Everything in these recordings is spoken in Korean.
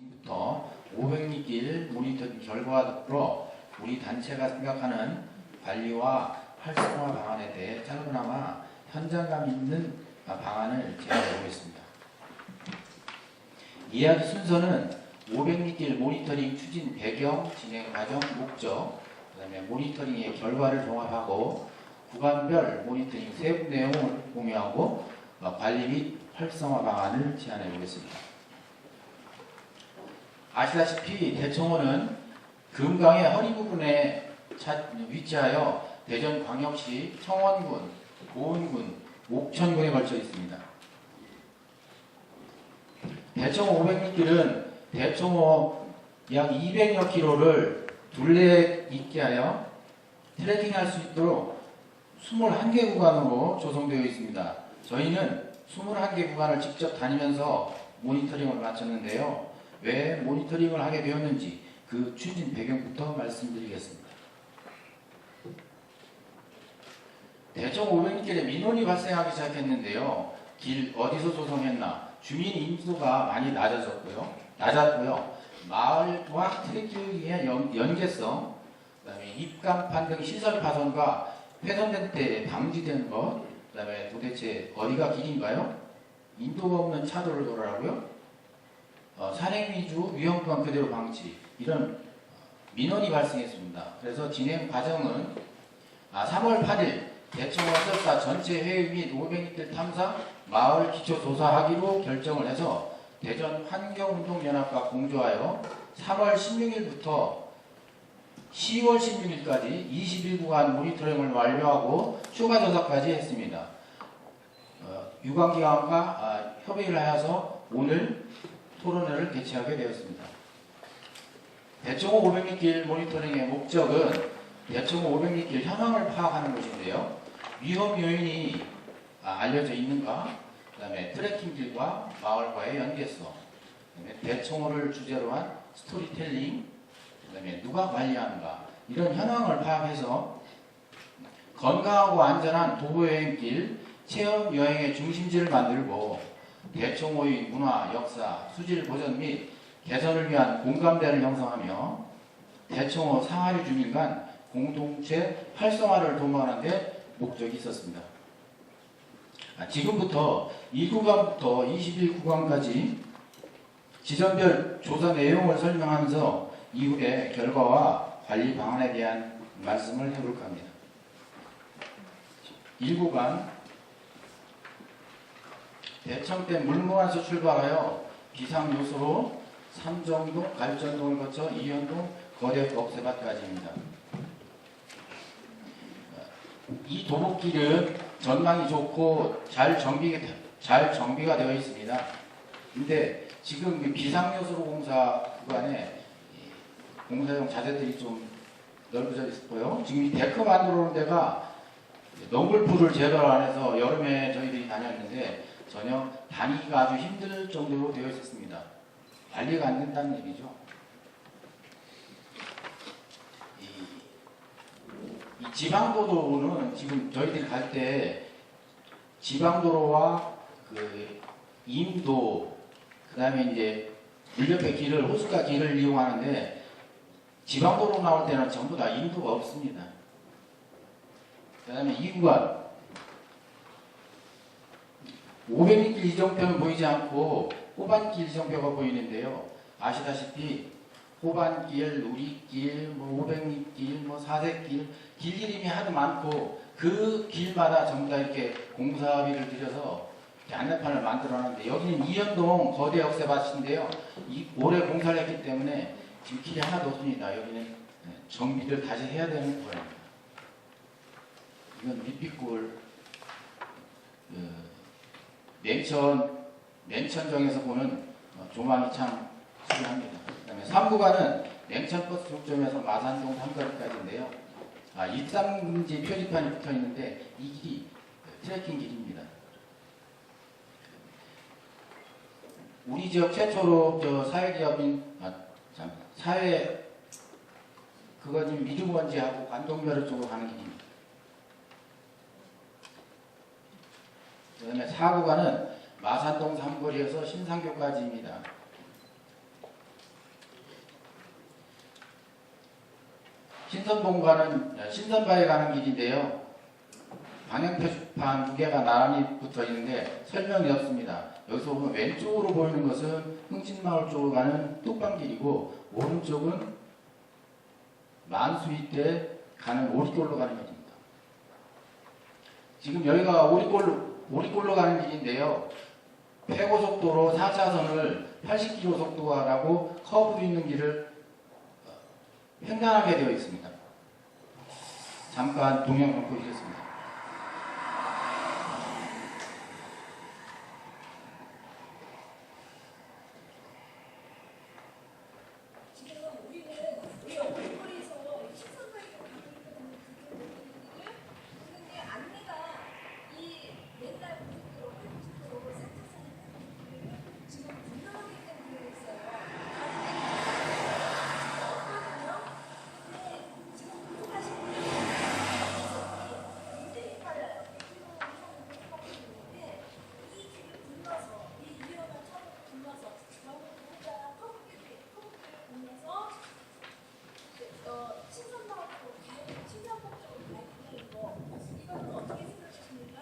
지금부터 500리길 모니터링 결과로 우리 단체가 생각하는 관리와 활성화 방안에 대해 짧으나마 현장감 있는 방안을 제안해 보겠습니다. 이야기 순서는 500리길 모니터링 추진 배경, 진행 과정, 목적, 그 다음에 모니터링의 결과를 종합하고 구간별 모니터링 세부 내용을 공유하고 어, 관리 및 활성화 방안을 제안해 보겠습니다. 아시다시피 대청호는 금강의 허리 부분에 차- 위치하여 대전 광역시 청원군, 보은군, 옥천군에 걸쳐 있습니다. 대청호 500m길은 대청호 약 200여 킬로를 둘레 있게 하여 트레킹할 수 있도록 21개 구간으로 조성되어 있습니다. 저희는 21개 구간을 직접 다니면서 모니터링을 마쳤는데요. 왜 모니터링을 하게 되었는지 그 추진 배경부터 말씀드리겠습니다. 대청 500길에 민원이 발생하기 시작했는데요. 길 어디서 조성했나? 주민 인수가 많이 낮아졌고요. 낮았고요. 마을과 연, 연계성, 그다음에 입간판 등 시설 파손과 훼손된 때 방지된 것, 그다음에 도대체 어디가 길인가요? 인도가 없는 차도를 돌아라고요? 어, 산행 위주 위험 구간 그대로 방치 이런 민원이 발생했습니다. 그래서 진행 과정은 아, 3월 8일 대청원 설사 전체 회의 및 500m 탐사 마을 기초 조사하기로 결정을 해서 대전 환경운동연합과 공조하여 3월 16일부터 10월 16일까지 21구간 모니터링을 완료하고 추가 조사까지 했습니다. 어, 유관기관과 아, 협의를 하여서 오늘 토론회를 개최하게 되었습니다. 대청호 500리길 모니터링의 목적은 대청호 500리길 현황을 파악하는 것인데요. 위험 요인이 아, 알려져 있는가, 그 다음에 트레킹길과 마을과의 연계성, 그다음에 대청호를 주제로 한 스토리텔링, 그 다음에 누가 관리하는가, 이런 현황을 파악해서 건강하고 안전한 도보 여행길, 체험 여행의 중심지를 만들고 대청호의 문화, 역사, 수질 보존 및 개선을 위한 공감대를 형성하며 대청호 상하리 주민 간 공동체 활성화를 도모하는 데 목적이 있었습니다. 아, 지금부터 1구간부터 21구간까지 지점별 조사 내용을 설명하면서 이후에 결과와 관리 방안에 대한 말씀을 해볼까 합니다. 1구간 대청댐 물무안에서 출발하여 비상 요소로 삼정동, 갈전동을 거쳐 이현동, 거대 억새밭까지입니다. 이 도보길은 전망이 좋고 잘 정비 잘 정비가 되어 있습니다. 근데 지금 이 비상 요소로 공사 구간에 이 공사용 자재들이 좀 넓어져 있고요. 지금 이 데크 만들어 놓은 데가 너굴풀을 제거를 안 해서 여름에 저희들이 다녔는데 전혀 다니기가 아주 힘들 정도로 되어 있었습니다. 관리가 안 된다는 얘기죠. 이, 이 지방도로는 지금 저희들이 갈 때 지방도로와 그 임도 그 다음에 이제 물 옆에 길을 호숫가 길을 이용하는데 지방도로 나올 때는 전부 다 임도가 없습니다. 그 다음에 이 구간 500m 이정표는 보이지 않고 호반길 이정표가 보이는데요. 아시다시피 호반길, 누리길, 뭐 500m길, 뭐 사색길, 길 이름이 하도 많고 그 길마다 전부 다 이렇게 공사비를 들여서 안내판을 만들어놨는데 여기는 이현동 거대 역세밭인데요. 이 올해 공사를 했기 때문에 지금 길이 하나도 없습니다. 여기는 정비를 다시 해야 되는 거예요. 이건 밑빛골 그 냉천 냉천정에서 보는 어, 조망이 참 수려합니다. 그 다음에 3구간은 냉천버스 종점에서 마산동 삼거리까지인데요. 아, 입상금지 표지판이 붙어 있는데 이 길이 트레킹 길입니다. 우리 지역 최초로 저 사회기업인 아, 참, 사회 그거 지금 미주먼지하고 관동면허 쪽으로 가는 길입니다. 그 다음에 4구간은 마산동 삼거리에서 신상교까지입니다. 신선봉과는 신선바에 가는 길인데요. 방향표시판 두 개가 나란히 붙어 있는데 설명이 없습니다. 여기서 보면 왼쪽으로 보이는 것은 흥신마을 쪽으로 가는 뚝방길이고 오른쪽은 만수이때 가는 오리골로 가는 길입니다. 지금 여기가 오리골로 오리골로 가는 길인데요. 폐고속도로 4차선을 80km 속도가라고 커브도 있는 길을 어, 횡단하게 되어 있습니다. 잠깐 동영상 보시겠습니다. 지금 우리는 우리 얼굴에서 시선과에 가고 있거든요. 그런데 안내가 이 맨날 고속도로, 고속도로, 센터선을 지금 분명하게 되어 있어요. 없거든요. 근데 지금 운동하시는 분들이 굉장히 빨라요. 100km 이상을 하고 있는데 이 길을 불러서 이 위험한 차를 불러서 저는 혼자 터프길 터프길을 보면서 어, 신선마을로 가야 신선복 쪽으로 가야 이거 이거는 어떻게 생각하십니까?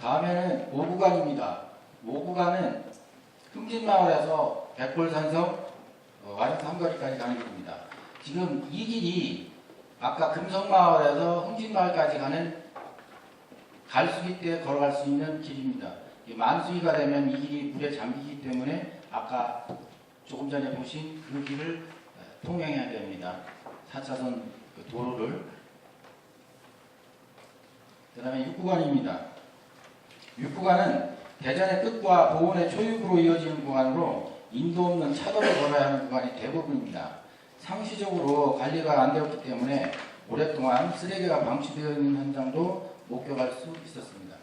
다음에는 5구간입니다. 5구간은 흥진마을에서 백골산성 어, 와룡 삼거리까지 가는 길입니다. 지금 이 길이 아까 금성마을에서 흥진마을까지 가는 갈수기 때 걸어갈 수 있는 길입니다. 이 만수기가 되면 이 길이 물에 잠기기 때문에 아까 조금 전에 보신 그 길을 어, 통행해야 됩니다. 4차선 그 도로를. 그 다음에 6구간입니다. 6구간은 대전의 끝과 보원의 초입으로 이어지는 구간으로 인도 없는 차도를 걸어야 하는 구간이 대부분입니다. 상시적으로 관리가 안 되었기 때문에 오랫동안 쓰레기가 방치되어 있는 현장도 목격할 수 있었습니다.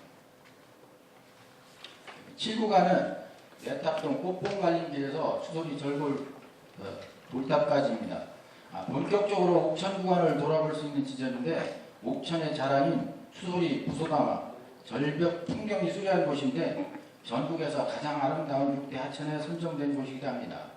7구간은 내탑동 꽃봉갈림길에서 추소리 절골 어, 돌탑까지입니다. 아, 본격적으로 옥천 구간을 돌아볼 수 있는 지점인데 옥천의 자랑인 추소리 부소나마 절벽 풍경이 수려한 곳인데 전국에서 가장 아름다운 육대 하천에 선정된 곳이기도 합니다.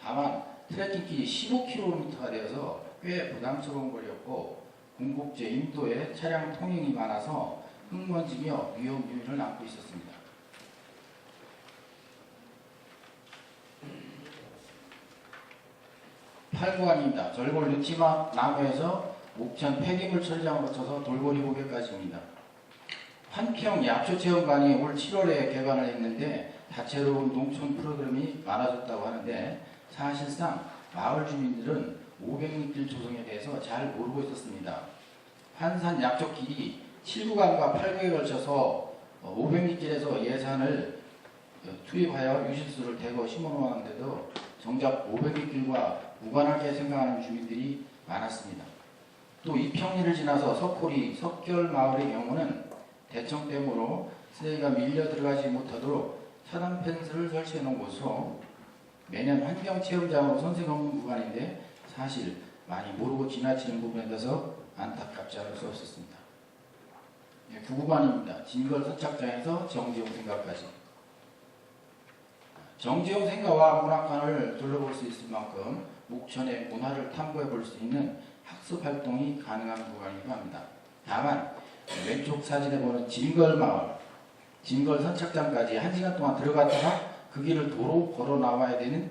다만 트레킹길이 15km가 되어서 꽤 부담스러운 거리였고 공국제 인도에 차량 통행이 많아서 흙먼지며 위험 요인을 안고 있었습니다. 팔구간입니다 절골 느티마 나무에서 옥천 폐기물 처리장을 거쳐서 돌고리 고개까지입니다. 한평 약초체험관이 올 7월에 개관을 했는데 다채로운 농촌 프로그램이 많아졌다고 하는데 사실상 마을 주민들은 500m 조성에 대해서 잘 모르고 있었습니다. 한산 약초길이 7구간과 8구에 걸쳐서 500m길에서 예산을 어, 투입하여 유실수를 대거 심어놓았는데도 정작 500m길과 무관하게 생각하는 주민들이 많았습니다. 또 이평리를 지나서 석호리, 석결 마을의 경우는 대청댐으로 쓰레기가 밀려 들어가지 못하도록 차단 펜스를 설치해 놓은 곳으로 매년 환경 체험장으로 선생 없는 구간인데 사실 많이 모르고 지나치는 부분에 대해서 안타깝지 않을 수 없었습니다. 네, 그 구간입니다. 진걸 선착장에서 정지용 생가까지. 정지용 생가와 문학관을 둘러볼 수 있을 만큼 옥천의 문화를 탐구해 볼 수 있는 학습 활동이 가능한 구간이기도 합니다. 다만 왼쪽 사진에 보는 진걸 마을, 진걸 선착장까지 한 시간 동안 들어갔다가 그 길을 도로 걸어 나와야 되는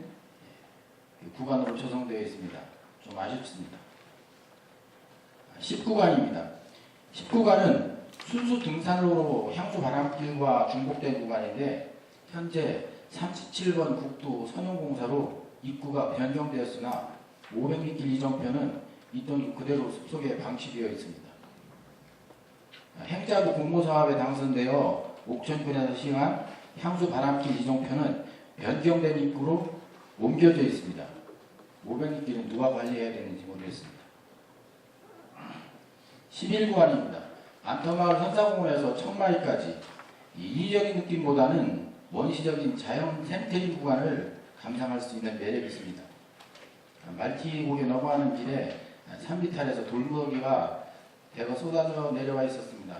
구간으로 조성되어 있습니다. 좀 아쉽습니다. 10구간입니다. 10구간은 순수 등산로로 향수 바람길과 중복된 구간인데 현재 37번 국도 선용공사로 입구가 변경되었으나 500m 이정표는 있던 그대로 숲속에 방치되어 있습니다. 행자부 공모사업에 당선되어 옥천군에서 시행한 향수 바람길 이정표는 변경된 입구로 옮겨져 있습니다. 500m길은 누가 관리해야 되는지 모르겠습니다. 11구간입니다. 안터마을 선사공원에서 청마리까지 이기적인 느낌보다는 원시적인 자연 생태리 구간을 감상할 수 있는 매력이 있습니다. 말티곡에 넘어가는 길에 산비탈에서 돌무더기가 대거 쏟아져 내려와 있었습니다.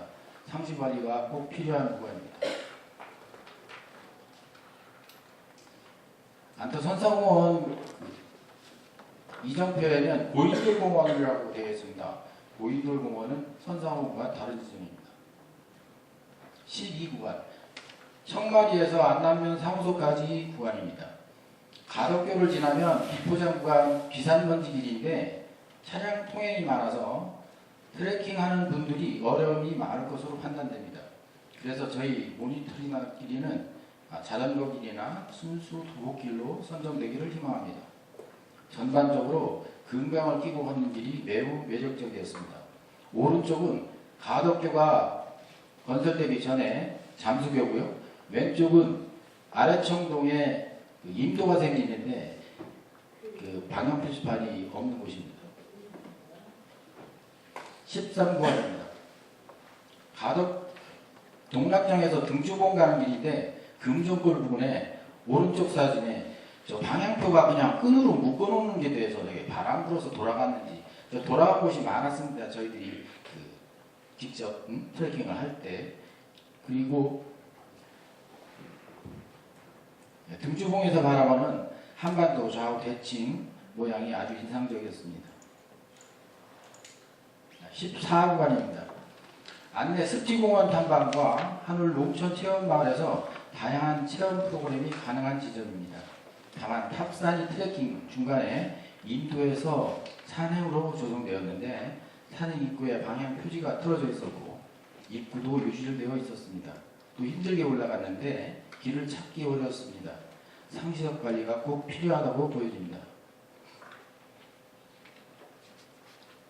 상시 관리가 꼭 필요한 구간입니다. 안터 선사공원 이정표에는 고인돌 공원이라고 되어 있습니다. 고인돌 공원은 선상호구와 다른 지점입니다. 12구간 청마리에서 안남면 사무소까지 구간입니다. 가덕교를 지나면 비포장 구간 비산먼지 길인데 차량 통행이 많아서 트레킹하는 분들이 어려움이 많을 것으로 판단됩니다. 그래서 저희 모니터링 길이는 아, 자전거 길이나 순수 도보길로 선정되기를 희망합니다. 전반적으로 금강을 끼고 걷는 길이 매우 매력적이었습니다. 오른쪽은 가덕교가 건설되기 전에 잠수교고요. 왼쪽은 아래청동에 그 임도가 생기는데 그 방향 표시판이 없는 곳입니다. 13구간입니다. 가덕 동락장에서 등주봉 가는 길인데 금종골 부근에 오른쪽 사진에 저 방향표가 그냥 끈으로 묶어놓는 게 돼서 되게 바람 불어서 돌아갔는지 저 돌아간 곳이 많았습니다. 저희들이 그 직접 음, 트레킹을 할 때 그리고 네, 등주봉에서 바라보는 한반도 좌우 대칭 모양이 아주 인상적이었습니다. 14구간입니다. 안내 습지공원 탐방과 하늘 농촌 체험마을에서 다양한 체험 프로그램이 가능한 지점입니다. 다만 탑산이 트레킹 중간에 인도에서 산행으로 조성되었는데 산행 입구에 방향 표지가 틀어져 있었고 입구도 유실되어 있었습니다. 또 힘들게 올라갔는데 길을 찾기 어려웠습니다. 상시적 관리가 꼭 필요하다고 보여집니다.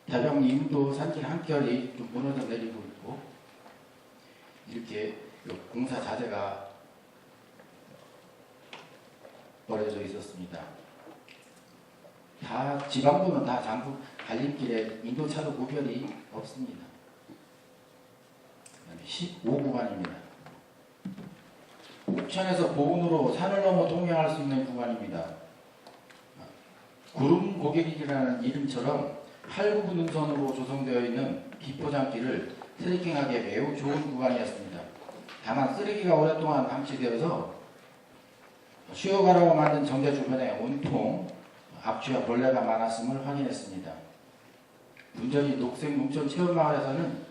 대령 인도 산길 한결이 좀 무너져 내리고 있고 이렇게 공사 자재가 버려져 있었습니다. 다 지방도는 다 장부 갈림길에 인도차도 구별이 없습니다. 15구간입니다. 옥천에서 보은으로 산을 넘어 통행할 수 있는 구간입니다. 구름 고객이라는 이름처럼 8, 9분 능선으로 조성되어 있는 비포장길을 트레킹하기에 매우 좋은 구간이었습니다. 다만 쓰레기가 오랫동안 방치되어서 쉬어가라고 만든 정자 주변에 온통 악취와 벌레가 많았음을 확인했습니다. 문전이 녹색 농촌 체험마을에서는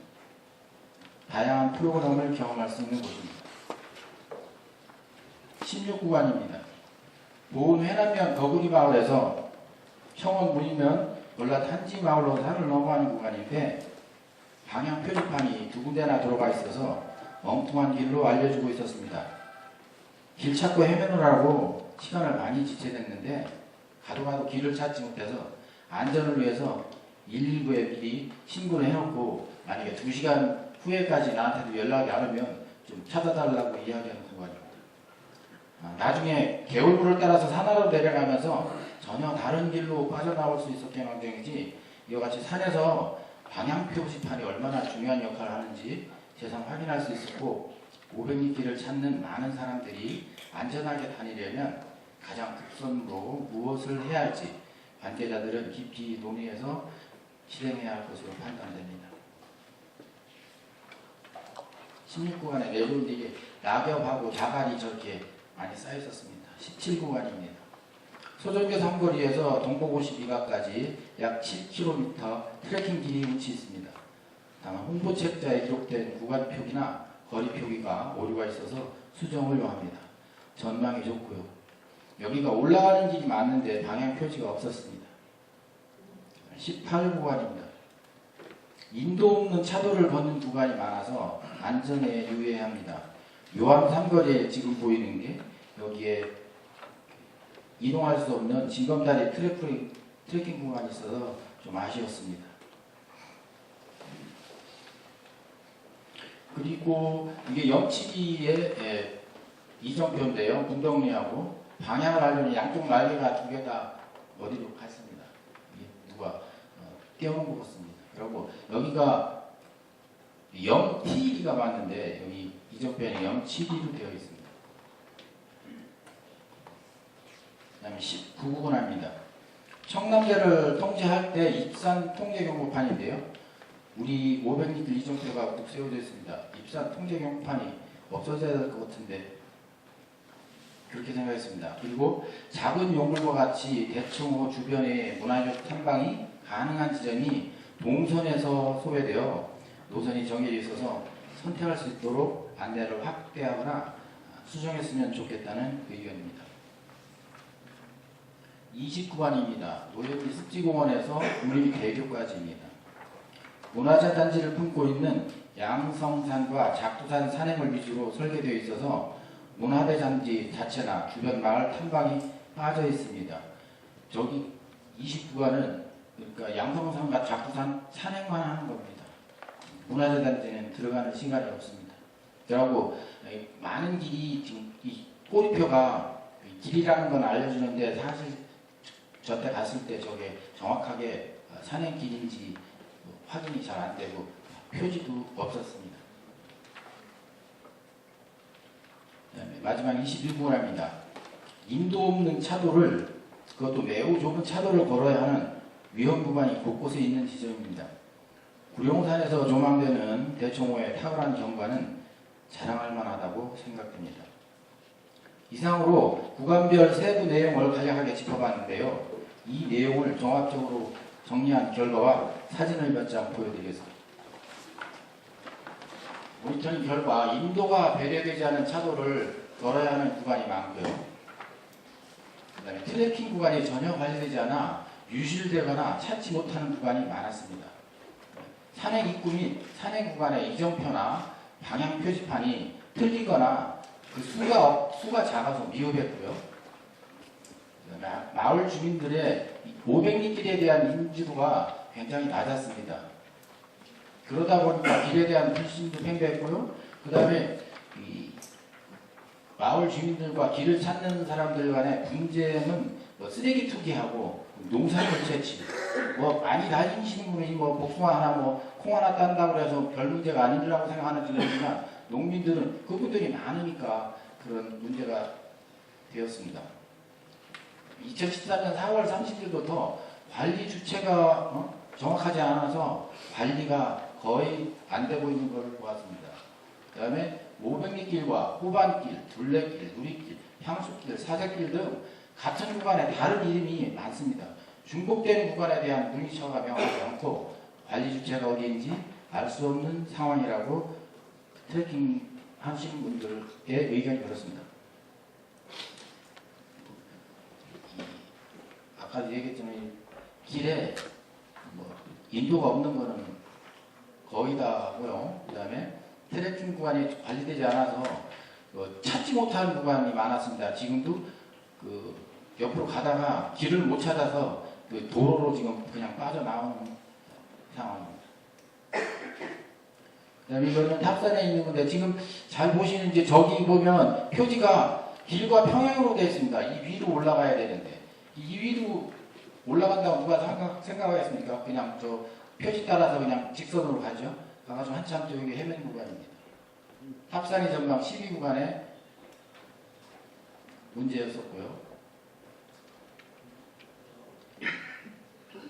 다양한 프로그램을 경험할 수 있는 곳입니다. 16구간입니다. 보은 회남면 거구리 마을에서 청원 문이면 연락 한지 마을로 산을 넘어가는 구간인데 방향 표지판이 두 군데나 들어가 있어서 엉뚱한 길로 알려주고 있었습니다. 길 찾고 헤매느라고 시간을 많이 지체됐는데 가도 가도 길을 찾지 못해서 안전을 위해서 119에 미리 신고를 해놓고 만약에 2시간 후에까지 나한테도 연락이 안 오면 좀 찾아달라고 이야기하는 구간입니다. 아, 나중에 개울물을 따라서 산하로 내려가면서 전혀 다른 길로 빠져나올 수 있었기 망정이지 이와 같이 산에서 방향 표시판이 얼마나 중요한 역할을 하는지 세상 확인할 수 있었고 500리 길을 찾는 많은 사람들이 안전하게 다니려면 가장 급선무로 무엇을 해야 할지 관계자들은 깊이 논의해서 실행해야 할 것으로 판단됩니다. 16구간에 내려올 때 낙엽하고 자갈이 저렇게 많이 쌓여 있었습니다. 17구간입니다. 소정교 삼거리에서 동포고시 미가까지 약 7km 트레킹 길이 위치 있습니다. 다만 홍보책자에 기록된 구간 표기나 거리 표기가 오류가 있어서 수정을 요합니다. 전망이 좋고요. 여기가 올라가는 길이 맞는데 방향 표지가 없었습니다. 18구간입니다. 인도 없는 차도를 걷는 구간이 많아서 안전에 유의해야 합니다. 요함 삼거리에 지금 보이는 게 여기에 이동할 수 없는 징검다리 트래킹, 트레킹 구간이 있어서 좀 아쉬웠습니다. 그리고 이게 영치기의 예, 이정표인데요. 문덕리하고 방향을 알려니 양쪽 날개가 두 개 다 어디로 갔습니다. 이게 누가 어, 떼어놓은 것 같습니다. 그리고 여기가 0TD가 맞는데 여기 이정표에는 072로 되어 있습니다. 그 다음에 19구간입니다. 청남대를 통제할 때 입산 통제 경보판인데요. 우리 500m 이정표가 꼭 세워져 있습니다. 입산 통제 경보판이 없어져야 될 것 같은데 그렇게 생각했습니다. 그리고 작은 용물과 같이 대청호 주변의 문화적 탐방이 가능한 지점이 동선에서 소외되어 노선이 정해져 있어서 선택할 수 있도록 안내를 확대하거나 수정했으면 좋겠다는 의견입니다. 29번입니다. 노영미 습지공원에서 국립대교까지입니다. 문화재 단지를 품고 있는 양성산과 작두산 산행을 위주로 설계되어 있어서 문화재 단지 자체나 주변 마을 탐방이 빠져 있습니다. 저기 29번은 그러니까 양성산과 작두산 산행만 하는 겁니다. 문화재 단지는 들어가는 시간이 없습니다. 그리고 많은 길이 지금 이 꼬리표가 길이라는 건 알려주는데 사실 저때 갔을 때 저게 정확하게 산행 길인지 확인이 잘 안 되고 표지도 없었습니다. 그다음에 마지막 21번입니다. 인도 없는 차도를 그것도 매우 좁은 차도를 걸어야 하는 위험 구간이 곳곳에 있는 지점입니다. 구룡산에서 조망되는 대청호의 탁월한 경관은 자랑할 만하다고 생각됩니다. 이상으로 구간별 세부 내용을 간략하게 짚어봤는데요. 이 내용을 종합적으로 정리한 결과와 사진을 몇장 보여드리겠습니다. 모니터링 결과 인도가 배려되지 않은 차도를 걸어야 하는 구간이 많고요. 그 다음에 트래킹 구간이 전혀 관리되지 않아 유실되거나 찾지 못하는 구간이 많았습니다. 산행 입구 및 산행 구간의 이정표나 방향 표지판이 틀리거나 그 수가 없- 수가 작아서 미흡했고요. 마을 주민들의 500리길에 대한 인지도가 굉장히 낮았습니다. 그러다 보니까 길에 대한 불신도 팽배했고요. 그 다음에 이 마을 주민들과 길을 찾는 사람들 간의 분쟁은 뭐 쓰레기 투기하고 농산물 채취, 뭐 많이 다니시는 분이 뭐 복숭아 하나 뭐 콩 하나 딴다고 해서 별 문제가 아니라고 생각하는 분이지만 농민들은 그분들이 많으니까 그런 문제가 되었습니다. 2014년 4월 30일부터 관리 주체가 어? 정확하지 않아서 관리가 거의 안 되고 있는 것을 보았습니다. 그 다음에 500리길과 호반길, 둘레길, 누리길, 향수길, 사색길 등 같은 구간에 다른 이름이 많습니다. 중복되는 구간에 대한 문의처가 명하지 않고 관리 주체가 어디인지 알 수 없는 상황이라고 트래킹 하시는 분들의 의견이 그렇습니다. 아까 얘기했지만 이 길에 뭐 인도가 없는 거는 거의 다 하고요. 그다음에 트래킹 구간이 관리되지 않아서 그 찾지 못하는 구간이 많았습니다. 지금도 그 옆으로 가다가 길을 못 찾아서 그 도로로 지금 그냥 빠져나오는 상황입니다. 그다음에 이거는 탑산에 있는 건데 지금 잘 보시는 이제 저기 보면 표지가 길과 평행으로 되어 있습니다. 이 위로 올라가야 되는데 이 위로 올라간다고 누가 생각, 생각하겠습니까? 그냥 저 표지 따라서 그냥 직선으로 가죠. 가가지고 한참 또 여기 헤맨 구간입니다. 탑산이 전방 12구간에 문제였었고요.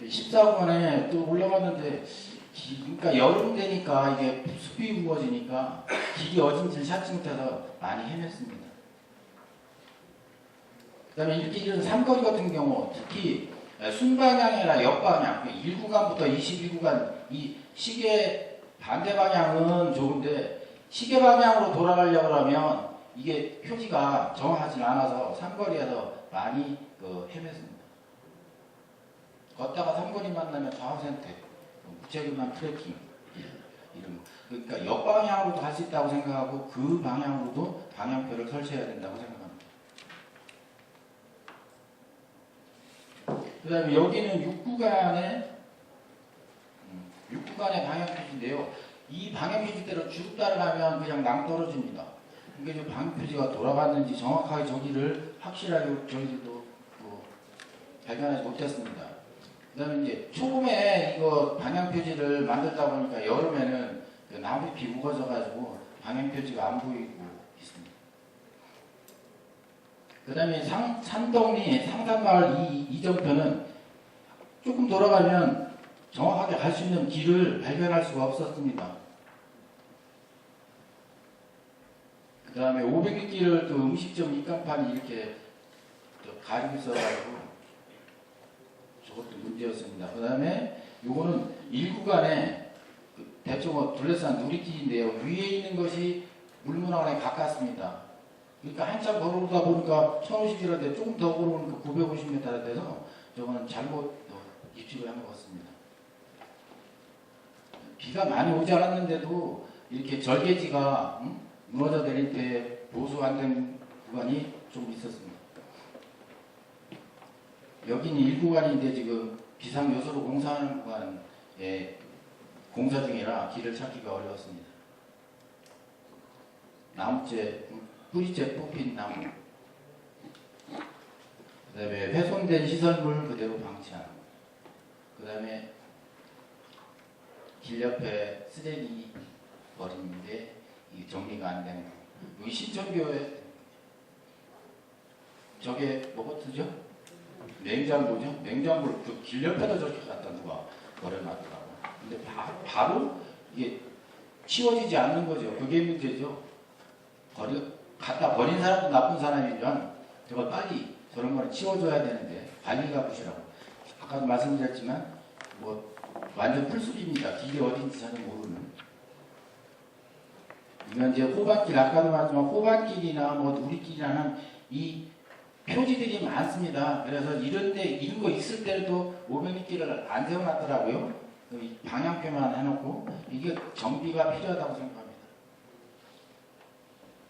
14구간에 또 올라갔는데 기- 그러니까 여름 되니까 이게 숲이 무거워지니까 길이 어딘지를 찾지 못해서 많이 헤맸습니다. 그다음에 이런 삼거리 같은 경우 특히 순방향이나 역방향 1구간부터 22구간 이 시계 반대 방향은 좋은데 시계 방향으로 돌아가려고 하면 이게 표지가 정확하지 않아서 삼거리에서 많이 그 헤맸습니다. 걷다가 삼거리 만나면 좌우 선택, 무책임한 트래킹 이런 거. 그러니까 역방향으로도 갈수 있다고 생각하고 그 방향으로도 방향표를 설치해야 된다고 생각합니다. 그 다음에 여기는 6구간의 6구간의 방향표지인데요. 이 방향표지대로 쭉 따라가면 그냥 낭떨어집니다. 좀 방향표지가 돌아갔는지 정확하게 저기를 확실하게 저희들도 그 발견하지 못했습니다. 그 다음에 이제 처음에 이거 방향표지를 만들다 보니까 여름에는 그 나무잎이 우거져가지고 방향표지가 안 보이고 있습니다. 그 다음에 상, 산동리 상산마을 이, 이정표는 조금 돌아가면 정확하게 갈 수 있는 길을 발견할 수가 없었습니다. 그 다음에 500m길을 또 음식점 입간판이 이렇게 또 가리고 있어가지고 저것도 문제였습니다. 그 다음에 요거는 1구간에 그 대충 둘러싼 누리길인데요. 위에 있는 것이 물문화관에 가깝습니다. 그러니까 한참 걸어오다 보니까 1050이라는데 조금 더 걸어오니까 950m 돼서 저거는 잘못 어, 입주를 한것 같습니다. 비가 많이 오지 않았는데도 이렇게 절개지가 응? 무너져 내릴 때 보수 안 된 구간이 좀 있었습니다. 여기는 1구간인데 지금 비상 요소로 공사하는 구간에 공사 중이라 길을 찾기가 어려웠습니다. 나무째 뿌리째 뽑힌 나무 그 다음에 훼손된 시설물 그대로 방치하는 그 다음에 길 옆에 쓰레기 버리는데 이 정리가 안 되는 거. 신천교회 저게 뭐거든요? 냉장고죠? 냉장고를 그길 옆에다 저렇게 갖다 누가 버려놨더라고. 근데 바, 바로 이게 치워지지 않는 거죠. 그게 문제죠. 버려 갖다 버린 사람도 나쁜 사람이면 저걸 빨리 저런 거는 치워줘야 되는데 관리가 부실하고 아까도 말씀드렸지만 뭐 완전 풀숲입니다. 길이 어딘지 전혀 모르는. 이건 이제 호반길 아까도 말했지만 호반길이나 뭐 누리길이라는 이 표지들이 많습니다. 그래서 이런데 이런 거 있을 때도 500m길을 안 세워놨더라고요. 이 방향표만 해놓고 이게 정비가 필요하다고 생각합니다.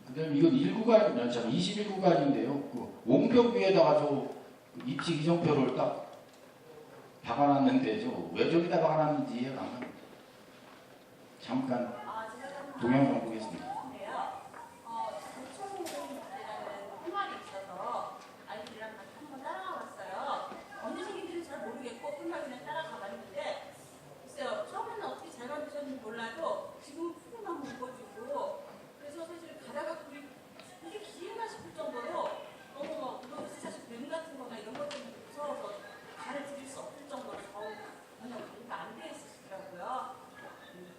그다음 이건 1구간, 참 21구간인데요. 그 옹벽 위에다가 저 입지 기종표를 딱 박아놨는데 저왜 저기다 박아놨는지 이해가 안 갑니다. 잠깐 아, 동영상 보겠습니다. 인데요. 어, 대청호라는 꿀말이 있어서 아이들이랑 같이 한번 따라가 봤어요. 언제 생긴지는 잘 모르겠고 꿀말 그냥 따라가 봤는데 글쎄요 처음에는 어떻게 잘 만드셨는지 몰라도 지금 풀만 묶어주고 그래서 사실 가다가 굴이 이게 길인가 싶을 정도로 너무 막 그리고 사실 뱀 같은 거나 이런 것 때문에 무서워서 발을 들일 수 없을 정도로 저우 그냥 관리가 안 돼 있으시더라고요.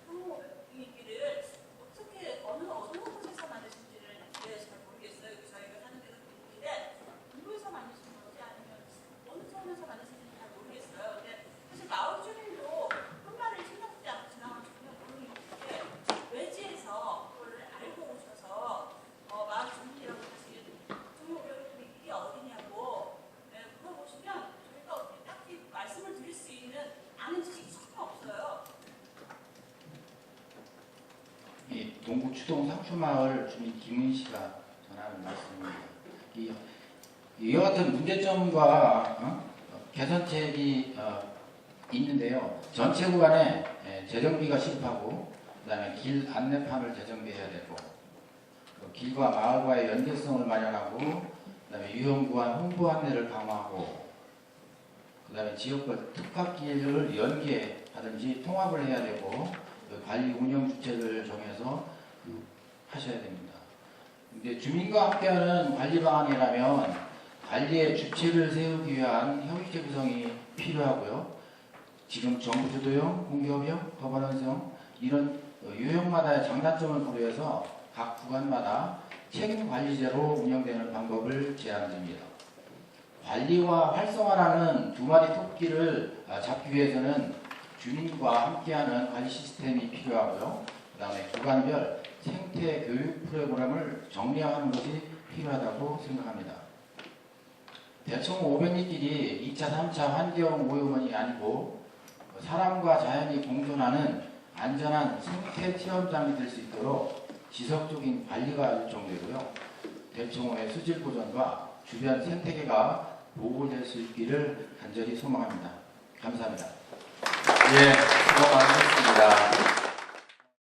음, 이 길을 어떻게 어느 어느 곳에서 만드신지를 네, 잘 모르겠어요. 여기 저희가 사는 데가 길인데 공부에서 만드신 건지 아니면 어느 선에서 만드신지 잘 모르겠어요. 근데 사실 마을 주민도 한 신경 쓰지 않고 지나가면 전혀 모르는 건데 외지에서 그거를 알고 오셔서 어, 마을 주민이라고 사실 등록을 이게 어디냐고 네, 물어보시면 저희가 어떻게 딱히 말씀을 드릴 수 있는 아는 지식이 전혀 없어요. 이 동구 추동 상추마을 주민 김은 씨가 전하는 말씀입니다. 이, 이와 같은 문제점과 어? 개선책이 어, 있는데요. 전체 구간에 예, 재정비가 실패하고 그다음에 길 안내판을 재정비해야 되고 또 길과 마을과의 연계성을 마련하고 그다음에 유형 구간 홍보 안내를 강화하고 그다음에 지역별 특화길을 연계하든지 통합을 해야 되고 그 관리 운영 주체를 정해서 그 하셔야 됩니다. 근데 주민과 함께하는 관리 방안이라면 관리의 주체를 세우기 위한 협의체 구성이 필요하고요. 지금 정부 주도형, 공기업형, 거버넌스형 이런 어, 유형마다의 장단점을 고려해서 각 구간마다 책임 관리제로 운영되는 방법을 제안드립니다. 관리와 활성화라는 두 마리 토끼를 아, 잡기 위해서는 주민과 함께하는 관리 시스템이 필요하고요. 그 다음에 구간별 생태 교육 프로그램을 정리하는 것이 필요하다고 생각합니다. 대청 500리길이 2차, 3차 환경 오염원이 아니고 사람과 자연이 공존하는 안전한 생태 체험장이 될 수 있도록 지속적인 관리가 요청되고요. 대청호의 수질 보존과 주변 생태계가 보호될 수 있기를 간절히 소망합니다. 감사합니다. 예, 수고 많으셨습니다.